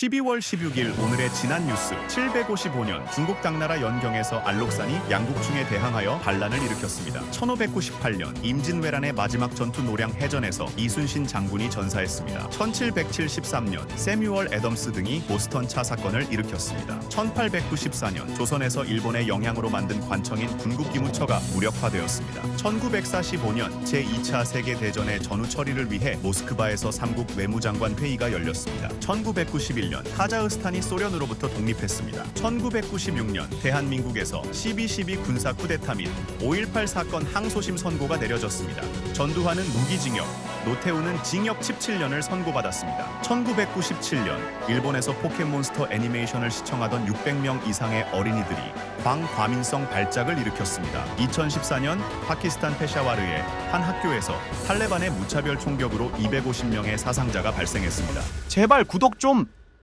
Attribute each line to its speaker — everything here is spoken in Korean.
Speaker 1: 12월 16일 오늘의 지난 뉴스 755년 중국 당나라 연경에서 알록산이 양국충에 대항하여 반란을 일으켰습니다. 1598년 임진왜란의 마지막 전투 노량 해전에서 이순신 장군이 전사했습니다. 1773년 세뮤얼 애덤스 등이 보스턴 차 사건을 일으켰습니다. 1894년 조선에서 일본의 영향으로 만든 관청인 군국기무처가 무력화되었습니다. 1945년 제2차 세계대전의 전후 처리를 위해 모스크바에서 삼국 외무장관 회의가 열렸습니다. 1991년 카자흐스탄이 소련으로부터 독립했습니다. 1996년 대한민국에서 12.12 군사 쿠데타 및 5.18 사건 항소심 선고가 내려졌습니다. 전두환은 무기징역, 노태우는 징역 17년을 선고받았습니다. 1997년 일본에서 포켓몬스터 애니메이션을 시청하던 600명 이상의 어린이들이 광과민성 발작을 일으켰습니다. 2014년 파키스탄 페샤와르의 한 학교에서 탈레반의 무차별 총격으로 250명의 사상자가 발생했습니다.
Speaker 2: 제발 구독 좀